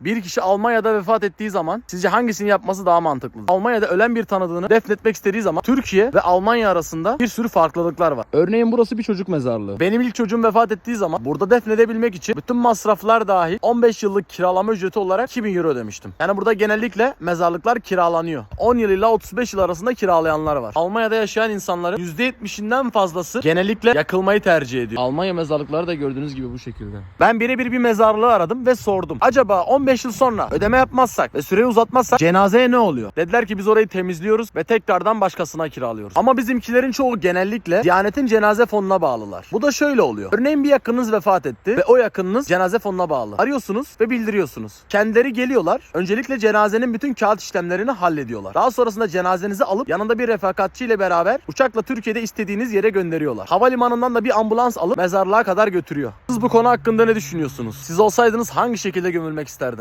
Bir kişi Almanya'da vefat ettiği zaman sizce hangisini yapması daha mantıklı? Almanya'da ölen bir tanıdığını defnetmek istediği zaman Türkiye ve Almanya arasında bir sürü farklılıklar var. Örneğin burası bir çocuk mezarlığı. Benim ilk çocuğum vefat ettiği zaman burada defnedebilmek için bütün masraflar dahil 15 yıllık kiralama ücreti olarak 2000 euro ödemiştim. Yani burada genellikle mezarlıklar kiralanıyor. 10 yıl ile 35 yıl arasında kiralayanlar var. Almanya'da yaşayan insanların %70'inden fazlası genellikle yakılmayı tercih ediyor. Almanya mezarlıkları da gördüğünüz gibi bu şekilde. Ben birebir bir mezarlığı aradım ve sordum. Acaba 15 yıl sonra ödeme yapmazsak ve süreyi uzatmazsak cenazeye ne oluyor? Dediler ki biz orayı temizliyoruz ve tekrardan başkasına kiralıyoruz. Ama bizimkilerin çoğu genellikle Diyanet'in cenaze fonuna bağlılar. Bu da şöyle oluyor. Örneğin bir yakınınız vefat etti ve o yakınınız cenaze fonuna bağlı. Arıyorsunuz ve bildiriyorsunuz. Kendileri geliyorlar. Öncelikle cenazenin bütün kağıt işlemlerini hallediyorlar. Daha sonrasında cenazenizi alıp yanında bir refakatçi ile beraber uçakla Türkiye'de istediğiniz yere gönderiyorlar. Havalimanından da bir ambulans alıp mezarlığa kadar götürüyor. Siz bu konu hakkında ne düşünüyorsunuz? Siz olsaydınız hangi şekilde gömülmek isterdiniz?